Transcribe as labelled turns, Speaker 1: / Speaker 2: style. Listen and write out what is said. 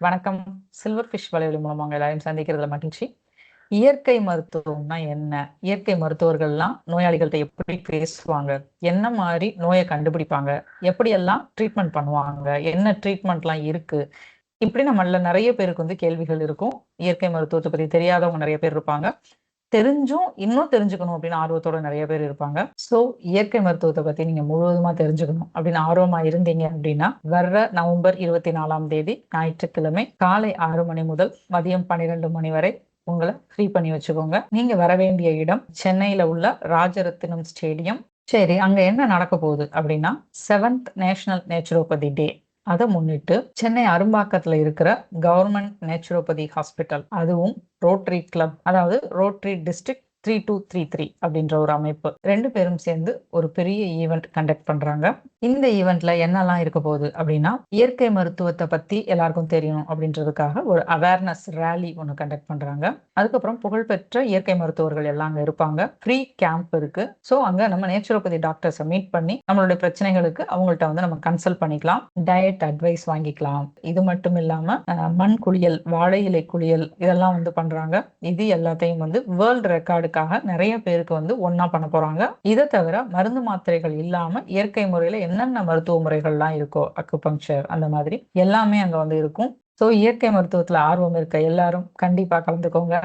Speaker 1: வணக்கம். Silver fish வலையொலி மூலமாக உங்க எல்லாரையும் சந்திக்கிறதுல மகிழ்ச்சி. இயற்கை மருத்துவம்னா என்ன? இயற்கை மருத்துவர்கள்லாம் நோயாளிகள்கிட்ட எப்படி பேசுவாங்க? என்ன மாதிரி நோயை கண்டுபிடிப்பாங்க? எப்படியெல்லாம் ட்ரீட்மெண்ட் பண்ணுவாங்க? என்ன ட்ரீட்மெண்ட்லாம் இருக்கு? இப்படி நம்மள நிறைய பேருக்கு வந்து கேள்விகள் இருக்கும். இயற்கை மருத்துவத்தை பத்தி தெரியாதவங்க நிறைய பேர் இருப்பாங்க. தெரிஞ்சும் இன்னும் தெரிஞ்சுக்கணும் அப்படின்னு ஆர்வத்தோட நிறைய பேர் இருப்பாங்க. ஸோ இயற்கை மருத்துவத்தை பத்தி நீங்க முழுவதுமா தெரிஞ்சுக்கணும் அப்படின்னு ஆர்வமா இருந்தீங்க அப்படின்னா வர்ற நவம்பர் இருபத்தி நாலாம் தேதி ஞாயிற்றுக்கிழமை காலை ஆறு மணி முதல் மதியம் பன்னிரெண்டு மணி வரை உங்களை ஃப்ரீ பண்ணி வச்சுக்கோங்க. நீங்க வர வேண்டிய இடம் சென்னையில உள்ள ராஜரத்தினம் ஸ்டேடியம். சரி அங்க என்ன நடக்க போகுது அப்படின்னா செவன்த் நேஷனல் நேச்சுரோபதி டே அதை முன்னிட்டு சென்னை அரும்பாக்கத்துல இருக்கிற கவர்மெண்ட் நேச்சுரோபதி ஹாஸ்பிட்டல் அதுவும் ரோட்ரி கிளப் அதாவது rotary district three two three three அப்படின்ற ஒரு அமைப்பு. ரெண்டு பேரும் சேர்ந்து ஒரு பெரிய ஈவெண்ட் கண்டக்ட் பண்றாங்க. இந்த ஈவெண்ட்ல என்னெல்லாம் இருக்க போகுது அப்படின்னா இயற்கை மருத்துவத்தை பத்தி எல்லாருக்கும் தெரியணும் அப்படின்றதுக்காக ஒரு அவேர்னஸ் ரேலி ஒன்று கண்டக்ட் பண்றாங்க. அதுக்கப்புறம் புகழ்பெற்ற இயற்கை மருத்துவர்கள் எல்லாம் அங்க இருப்பாங்க. ஃப்ரீ கேம்ப் இருக்கு. ஸோ அங்க நம்ம நேச்சுரோபதி டாக்டர்ஸை மீட் பண்ணி நம்மளுடைய பிரச்சனைகளுக்கு அவங்கள்ட்ட வந்து நம்ம கன்சல்ட் பண்ணிக்கலாம். டயட் அட்வைஸ் வாங்கிக்கலாம். இது மட்டும் இல்லாம மண் குளியல் வாழை இலை குளியல் இதெல்லாம் வந்து பண்றாங்க. இது எல்லாத்தையும் வந்து வேர்ல்டு ரெக்கார்டுக்காக நிறைய பேருக்கு வந்து ஒன்னா பண்ண போறாங்க. இதை தவிர மருந்து மாத்திரைகள் இல்லாம இயற்கை முறையில என்னென்ன மருத்துவ முறைகள்லாம் இருக்கோ அக்குபங்க்சர் அந்த மாதிரி எல்லாமே அங்க வந்து இருக்கும். ஸோ இயற்கை மருத்துவத்துல ஆர்வம் இருக்க எல்லாரும் கண்டிப்பா கலந்துக்கோங்க.